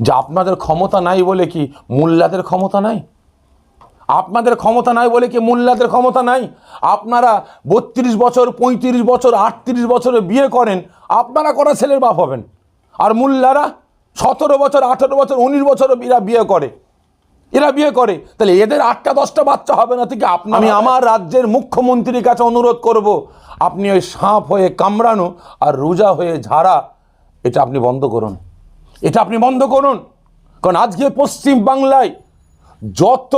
যে আপনাদের ক্ষমতা নাই বলে কি মোল্লাদের ক্ষমতা নাই? আপনাদের ক্ষমতা নাই বলে কি মোল্লাদের ক্ষমতা নাই? আপনারা বত্রিশ বছর পঁয়ত্রিশ বছর আটত্রিশ বছরে বিয়ে করেন আপনারা করা ছেলের বাপ হবেন। আর মোল্লারা সতেরো বছর আঠেরো বছর উনিশ বছর এরা বিয়ে করে। এরা বিয়ে করে। তাহলে এদের আটটা দশটা বাচ্চা হবে না? থেকে আপনি আমি আমার রাজ্যের মুখ্যমন্ত্রীর কাছে অনুরোধ করব আপনি ওই সাঁপ হয়ে কামড়ানো আর রোজা হয়ে ঝাড়া এটা আপনি বন্ধ করুন। এটা আপনি বন্ধ করুন। কারণ আজকে পশ্চিম বাংলায় যত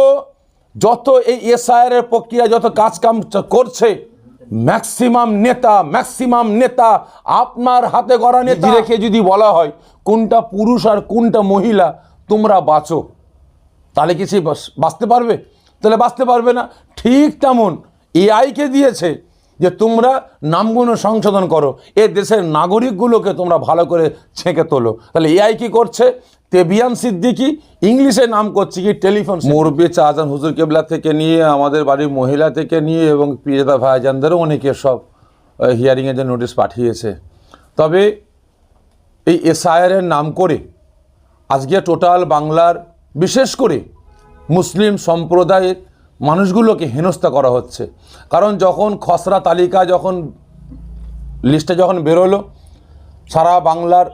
যত এই এসআইআরের প্রক্রিয়া, যত কাজকাম চ- করছে ম্যাক্সিমাম নেতা ম্যাক্সিমাম নেতা, আপনার হাতে গড়া নেতা। রেখে যদি বলা হয়, কোনটা পুরুষ আর কোনটা মহিলা, তোমরা বাঁচো। তাহলে কি সে বাস- বাঁচতে পারবে? তাহলে বাঁচতে পারবে না। ঠিক তেমন এআইকে দিয়েছে। যে তোমরা নামগুলো সংশোধন করো, এ দেশের নাগরিকগুলোকে তোমরা ভালো করে ছেঁকে তোলো। তাহলে এআই কি করছে? তেবিয়ান সিদ্দিকি ইংলিশে নাম করছে কি? টেলিফোন মুরব্বী চাহাজান হুজুর কেবলা থেকে নিয়ে, আমাদের বাড়ির মহিলা থেকে নিয়ে এবং পিয়েদা ভাইজানদেরও অনেকে সব হিয়ারিংয়ের জন্য নোটিশ পাঠিয়েছে। তবে এই এসআইআরের নাম করে, আজকে টোটাল বাংলার, বিশেষ করে মুসলিম সম্প্রদায়ের মানুষগুলোকে হেনস্থা করা হচ্ছে। কারণ যখন খসড়া তালিকা যখন লিস্টে যখন বেরোলো, সারা বাংলার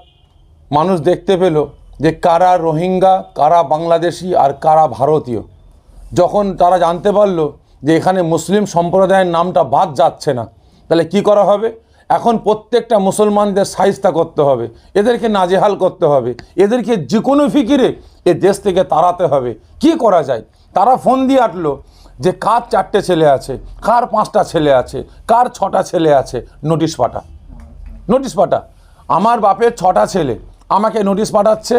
মানুষ দেখতে পেল যে কারা রোহিঙ্গা, কারা বাংলাদেশি আর কারা ভারতীয়। যখন তারা জানতে পারল যে এখানে মুসলিম সম্প্রদায়ের নামটা বাদ যাচ্ছে না, তাহলে কি করা হবে? এখন প্রত্যেকটা মুসলমানদের সাইজটা করতে হবে, এদেরকে নাজেহাল করতে হবে, এদেরকে যে কোনো ফিকিরে এ দেশ থেকে তাড়াতে হবে। কি করা যায়? তারা ফোন দিয়ে আটলো যে কার চারটে ছেলে আছে, কার পাঁচটা ছেলে আছে, কার ছটা ছেলে আছে নোটিশ পাঠা নোটিশ পাঠা আমার বাপের ছটা ছেলে, আমাকে নোটিশ পাঠাচ্ছে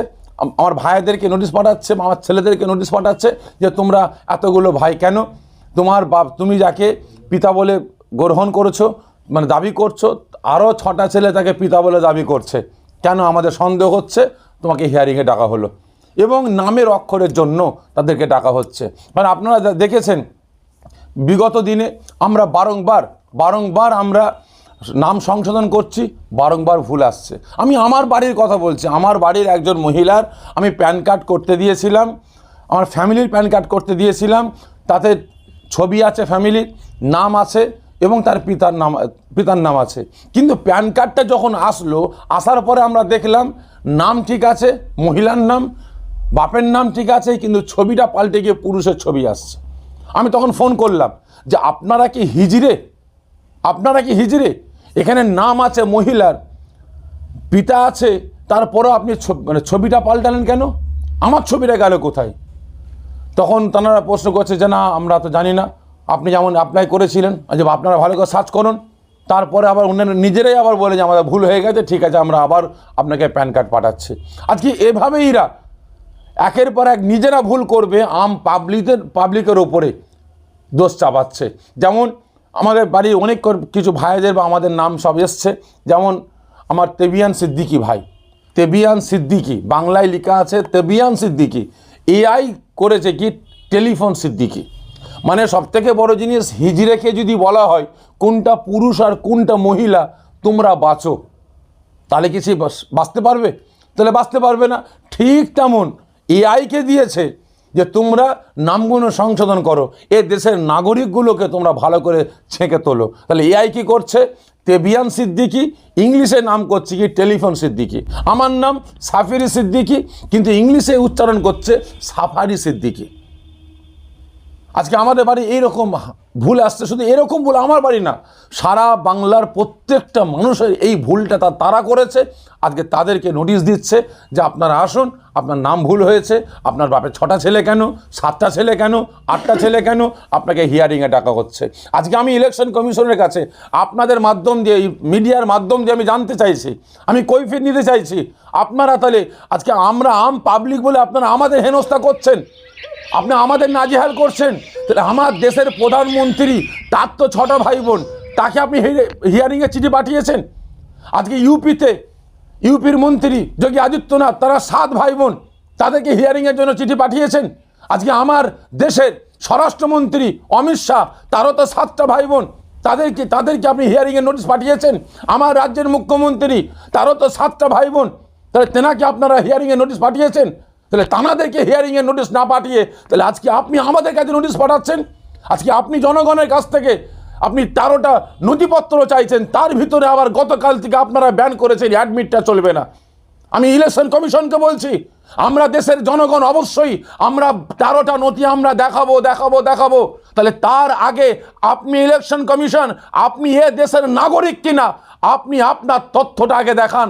আমার ভাইদেরকে নোটিশ পাঠাচ্ছে, আমার ছেলেদেরকে নোটিশ পাঠাচ্ছে যে তোমরা এতগুলো ভাই কেন? তোমার বাপ, তুমি যাকে পিতা বলে গ্রহণ করেছ মানে দাবি করছ আরও ছটা ছেলে তাকে পিতা বলে দাবি করছে। কেন আমাদের সন্দেহ হচ্ছে? তোমাকে হিয়ারিংয়ে ডাকা হলো। এবং নামের অক্ষরের জন্য তাদেরকে ডাকা হচ্ছে। মানে আপনারা দেখেছেন, বিগত দিনে আমরা বারংবার বারংবার আমরা নাম সংশোধন করছি, বারংবার ভুল আসছে। আমি আমার বাড়ির কথা বলছি, আমার বাড়ির একজন মহিলার আমি প্যান কার্ড করতে দিয়েছিলাম, আমার ফ্যামিলির প্যান কার্ড করতে দিয়েছিলাম, তাতে ছবি আছে ফ্যামিলির, নাম আছে এবং তার পিতার নাম পিতার নাম আছে। কিন্তু প্যান কার্ডটা যখন আসলো, আসার পরে আমরা দেখলাম, নাম ঠিক আছে, মহিলার নাম বাপের নাম ঠিক আছে কিন্তু ছবিটা পাল্টে গিয়ে পুরুষের ছবি আসছে। আমি তখন ফোন করলাম যে, আপনারা কি হিজিরে? আপনারা কি হিজিরে? এখানে নাম আছে মহিলার, পিতা আছে, তারপরেও আপনি মানে ছবিটা পাল্টালেন কেন? আমার ছবিটা গেল কোথায়? তখন তারা প্রশ্ন করছে যে, না, আমরা তো জানি না। আপনি যেমন অ্যাপ্লাই করেছিলেন যে আপনারা ভালো করে সার্চ করুন। তারপরে আবার অন্যান্য নিজেরাই আবার বলে যে, আমাদের ভুল হয়ে গেছে, ঠিক আছে, আমরা আবার আপনাকে প্যান কার্ড পাঠাচ্ছি। আজকে এভাবেই এরা একের পর এক নিজেরা ভুল করবে, আম পাবলিকের পাবলিকের ওপরে দোষ চাপাচ্ছে। যেমন আমাদের বাড়ির অনেক কিছু ভাইদের বা আমাদের নাম সব এসছে। যেমন আমার তেবিয়ান সিদ্দিকি ভাই। তেবিয়ান সিদ্দিকি, বাংলায় লেখা আছে তেবিয়ান সিদ্দিকি। এআই করেছে কি? টেলিফোন সিদ্দিকি। মানে সবথেকে বড় জিনিস হিজড়েকে যদি বলা হয়, কোনটা পুরুষ আর কোনটা মহিলা, তোমরা বাঁচো। তাহলে কি সে বাঁচতে পারবে? তাহলে বাঁচতে পারবে না। ঠিক তেমন এআইকে দিয়েছে যে তোমরা নামগুলো সংশোধন করো। এ দেশের নাগরিকগুলোকে তোমরা ভালো করে ছেঁকে তোলো। তাহলে এআই কি করছে? তেবিয়ান সিদ্দিকি, ইংলিশে নাম করছে কি? টেলিফোন সিদ্দিকি। আমার নাম সাফিরি সিদ্দিকি, কিন্তু ইংলিশে উচ্চারণ করছে সাফারি সিদ্দিকি। আজকে আমাদের বাড়ি এইরকম ভুল আসছে, শুধু এরকম ভুল আমার বাড়ি না, সারা বাংলার প্রত্যেকটা মানুষের এই ভুলটা তা তারা করেছে। আজকে তাদেরকে নোটিশ দিচ্ছে যে আপনারা আসুন, আপনার নাম ভুল হয়েছে, আপনার বাপের ছটা ছেলে কেন, সাতটা ছেলে কেন, আটটা ছেলে কেন, আপনাকে হিয়ারিংয়ে ডাকা হচ্ছে। আজকে আমি ইলেকশন কমিশনের কাছে আপনাদের মাধ্যম দিয়ে মিডিয়ার মাধ্যম দিয়ে আমি জানতে চাইছি, আমি কৈফিয়ত নিতে চাইছি, আপনারা তাহলে আজকে আমরা আম পাবলিক বলে আপনারা আমাদের হেনস্থা করছেন। আপনি আমাদের নাজেহাল করছেন। তাহলে আমার দেশের প্রধানমন্ত্রী, তার তো ছটা ভাই বোন তাকে আপনি হিয়ারিংয়ে চিঠি পাঠিয়েছেন? আজকে ইউপিতে, ইউপির মন্ত্রী যোগী আদিত্যনাথ, তারা সাত ভাই বোন তাদেরকে হিয়ারিংয়ের জন্য চিঠি পাঠিয়েছেন। আজকে আমার দেশের স্বরাষ্ট্রমন্ত্রী অমিত শাহ, তারও তো সাতটা ভাই বোন তাদেরকে তাদেরকে আপনি হিয়ারিংয়ের নোটিশ পাঠিয়েছেন। আমার রাজ্যের মুখ্যমন্ত্রী, তারও তো সাতটা ভাই বোন তাহলে তেনাকে আপনারা হিয়ারিংয়ে নোটিশ পাঠিয়েছেন? তাহলে তানাদেরকে হিয়ারিংয়ে নোটিশ না পাঠিয়ে, তাহলে আজকে আপনি আমাদের কাছে নোটিশ পাঠাচ্ছেন? আজকে আপনি জনগণের কাছ থেকে আপনি তেরোটা নথিপত্র চাইছেন, তার ভিতরে আবার গতকাল থেকে আপনারা ব্যান করেছেন অ্যাডমিটটা চলবে না। আমি ইলেকশন কমিশনকে বলছি, আমরা দেশের জনগণ অবশ্যই, আমরা তেরোটা নথি আমরা দেখাবো দেখাবো দেখাবো। তাহলে তার আগে আপনি ইলেকশন কমিশন, আপনি এ দেশের নাগরিক কিনা, আপনি আপনার তথ্যটা আগে দেখান।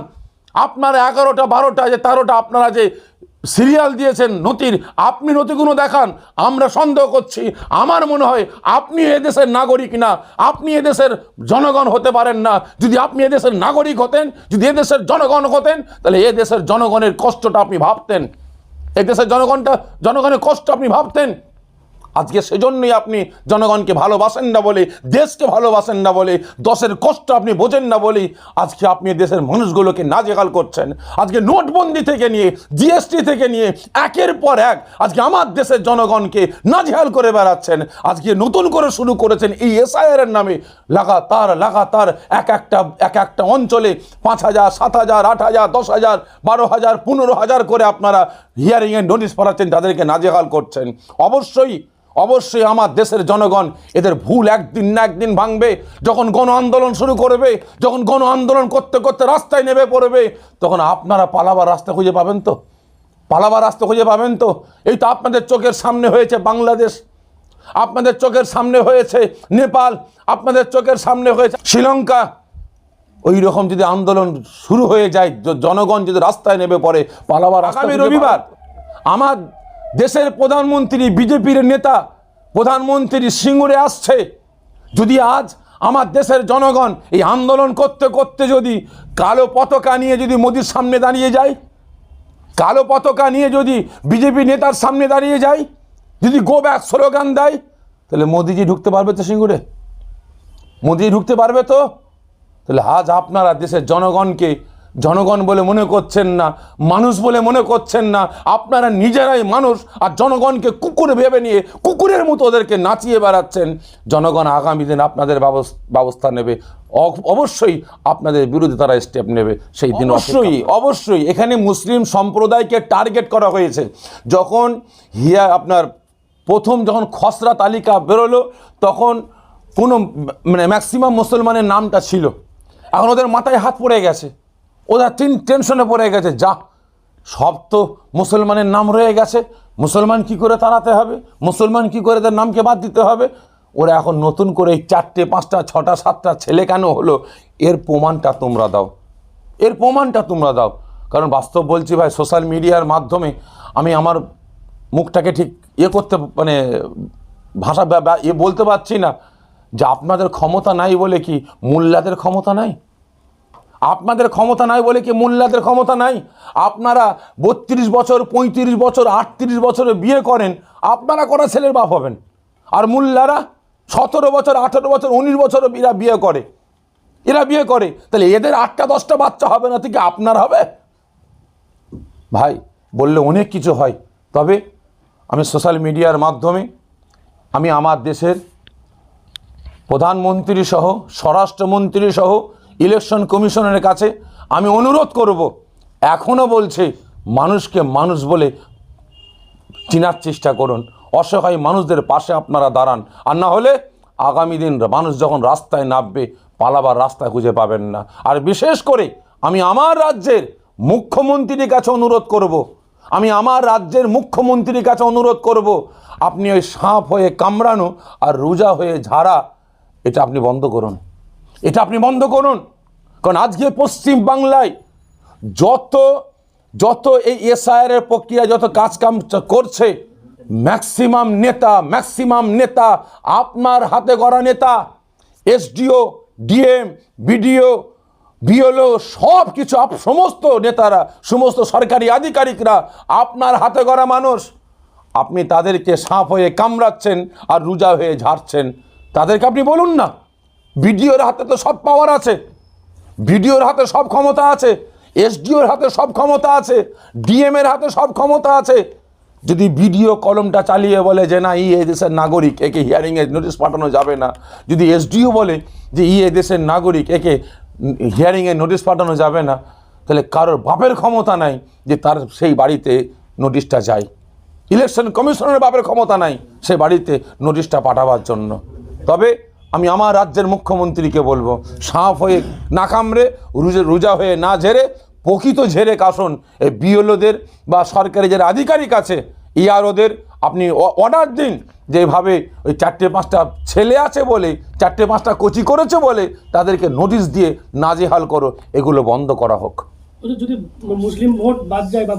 আপনার এগারোটা, বারোটা, যে তেরোটা আপনারা যে সিরিয়াল দিয়েছেন নতির, আপনি নথিগুলো দেখান, আমরা সন্দেহ করছি। আমার মনে হয় আপনি এদেশের নাগরিক না, আপনি এদেশের জনগণ হতে পারেন না। যদি আপনি এদেশের নাগরিক হতেন, যদি এদেশের জনগণ হতেন, তাহলে এদেশের জনগণের কষ্টটা আপনি ভাবতেন। এদেশের জনগণটা, জনগণের কষ্ট আপনি ভাবতেন। আজকে সেজন্যই আপনি জনগণকে ভালোবাসেন না বলে, দেশকে ভালোবাসেন না বলে, দশের কষ্ট আপনি বোঝেন না বলেই আজকে আপনি দেশের মানুষগুলোকে নাজেকাল করছেন। আজকে নোটবন্দি থেকে নিয়ে জিএসটি থেকে নিয়ে, একের পর এক আজকে আমার দেশের জনগণকে নাজেহাল করে বেড়াচ্ছেন। আজকে নতুন করে শুরু করেছেন এই এসআইআর এর নামে। লাগাতার লাগাতার এক একটা এক একটা অঞ্চলে পাঁচ হাজার, সাত হাজার, আট হাজার, দশ হাজার, বারো হাজার, পনেরো হাজার করে আপনারা হিয়ারিংয়ের নোটিশ পাঠাচ্ছেন তাদেরকে নাজেহাল করছেন। অবশ্যই অবশ্যই আমার দেশের জনগণ এদের ভুল একদিন না একদিন ভাঙবে। যখন গণ আন্দোলন শুরু করবে যখন গণ আন্দোলন করতে করতে রাস্তায় নেমে পড়বে তখন আপনারা পালাবার রাস্তা খুঁজে পাবেন তো? পালাবার রাস্তা খুঁজে পাবেন তো? এই তো আপনাদের চোখের সামনে হয়েছে বাংলাদেশ। আপনাদের চোখের সামনে হয়েছে নেপাল। আপনাদের চোখের সামনে হয়েছে শ্রীলঙ্কা। ওই রকম যদি আন্দোলন শুরু হয়ে যায় জনগণ যদি রাস্তায় নেমে পড়ে পালাবার আগামী রবিবার। আমার দেশের প্রধানমন্ত্রী, বিজেপির নেতা, প্রধানমন্ত্রী সিঙ্গুরে আসছে। যদি আজ আমার দেশের জনগণ এই আন্দোলন করতে করতে যদি কালো পতাকা নিয়ে যদি মোদির সামনে দাঁড়িয়ে যায়, কালো পতাকা নিয়ে যদি বিজেপি নেতার সামনে দাঁড়িয়ে যায়, যদি গো ব্যাক স্লোগান দেয়, তাহলে মোদিজি ঢুকতে পারবে তো সিঙ্গুরে? মোদি ঢুকতে পারবে তো? তাহলে আজ আপনারা দেশের জনগণকে জনগণ বলে মনে করছেন না মানুষ বলে মনে করছেন না আপনারা নিজেরাই মানুষ আর জনগণকে কুকুর ভেবে নিয়ে কুকুরের মতো ওদেরকে নাচিয়ে বেড়াচ্ছেন। জনগণ আগামী দিন আপনাদের ব্যবস- ব্যবস্থা নেবে। অবশ্যই আপনাদের বিরুদ্ধে তারা স্টেপ নেবে। সেই দিন অবশ্যই অবশ্যই। এখানে মুসলিম সম্প্রদায়কে টার্গেট করা হয়েছে। যখন হিয়া আপনার প্রথম যখন খসড়া তালিকা বেরোলো তখন কোনো মানে ম্যাক্সিমাম মুসলমানের নামটা ছিল। এখন ওদের মাথায় হাত পড়ে গেছে। ওরা তিন টেনশনে পড়ে গেছে, যা। সব তো মুসলমানের নাম রয়ে গেছে। মুসলমান কি করে তাড়াতে হবে? মুসলমান কি করে তার নামকে বাদ দিতে হবে? ওরা এখন নতুন করে এই চারটে, পাঁচটা, ছটা, সাতটা ছেলে কেন হলো? এর প্রমাণটা তোমরা দাও। এর প্রমাণটা তোমরা দাও। কারণ বাস্তব বলছি ভাই সোশ্যাল মিডিয়ার মাধ্যমে আমি আমার মুখটাকে ঠিক ইয়ে করতে মানে ভাষা ব্যা- ইয়ে বলতে পারছি না। যে আপনাদের ক্ষমতা নাই বলে কি মোল্লাদের ক্ষমতা নাই? আপনাদের ক্ষমতা নাই বলে কি মোল্লাদের ক্ষমতা নাই? আপনারা বত্রিশ বছর, পঁয়ত্রিশ বছর, আটত্রিশ বছরে বিয়ে করেন, আপনারা করা ছেলের বাপ হবেন? আর মোল্লারা সতেরো বছর, আঠেরো বছর, উনিশ বছরও এরা বিয়ে করে। এরা বিয়ে করে। তাহলে এদের আটটা, দশটা বাচ্চা হবে না থেকে আপনার হবে? ভাই, বললে অনেক কিছু হয়, তবে আমি সোশ্যাল মিডিয়ার মাধ্যমে আমি আমার দেশের প্রধানমন্ত্রী সহ, স্বরাষ্ট্রমন্ত্রী সহ ইলেকশন কমিশনের কাছে আমি অনুরোধ করব এখনও বলছে মানুষকে মানুষ বলে চিনার চেষ্টা করুন অসহায় মানুষদের পাশে আপনারা দাঁড়ান আর না হলে আগামী দিন মানুষ যখন রাস্তায় নামবে, পালাবার রাস্তা খুঁজে পাবেন না আর বিশেষ করে আমি আমার রাজ্যের মুখ্যমন্ত্রীর কাছে অনুরোধ করব। আমি আমার রাজ্যের মুখ্যমন্ত্রীর কাছে অনুরোধ করব। আপনি ওই সাঁপ হয়ে কামড়ানো আর রোজা হয়ে ঝাড়া, এটা আপনি বন্ধ করুন এটা আপনি বন্ধ করুন। কারণ আজকে পশ্চিম বাংলায় যত যত এই এসআইআর প্রক্রিয়া, যত কাজকাম করছে ম্যাক্সিমাম নেতা ম্যাক্সিমাম নেতা, আপনার হাতে গড়া নেতা, এসডিও, ডিএম, বিডিও, বিএলও সব কিছু সমস্ত নেতারা, সমস্ত সরকারি আধিকারিকরা আপনার হাতে গড়া মানুষ। আপনি তাদেরকে সাপ হয়ে কামড়াচ্ছেন আর রোজা হয়ে ঝাড়ছেন। তাদেরকে আপনি বলুন না। বিডিওর হাতে তো সব পাওয়ার আছে। বিডিওর হাতে সব ক্ষমতা আছে, এসডিওর হাতে সব ক্ষমতা আছে ডিএম এর হাতে সব ক্ষমতা আছে। যদি বিডিও কলমটা চালিয়ে বলে যে না ই এ দেশের নাগরিক, একে হিয়ারিংয়ে নোটিশ পাঠানো যাবে না। যদি এসডিও বলে যে ই এ দেশের নাগরিক, একে হিয়ারিংয়ে নোটিশ পাঠানো যাবে না, তাহলে কারোর বাপের ক্ষমতা নাই যে তার সেই বাড়িতে নোটিশটা যায়। ইলেকশন কমিশনের বাপের ক্ষমতা নাই সে বাড়িতে নোটিশটা পাঠাবার জন্য। তবে আমি আমার রাজ্যের মুখ্যমন্ত্রীকে বলব সাপ হয়ে না কামড়ে, রুজে, রোজা হয়ে না ঝেড়ে, প্রকৃত ঝেড়ে কাশন এই বিএলওদের বা সরকারি যারা আধিকারিক আছে ইয়ারওদের আপনি অর্ডার দিন যেভাবে ওই চারটে পাঁচটা ছেলে আছে বলে, চারটে পাঁচটা কোচি করেছে বলে তাদেরকে নোটিশ দিয়ে নাজেহাল করো, এগুলো বন্ধ করা হোক। যদি মুসলিম ভোট বাদ যায় বা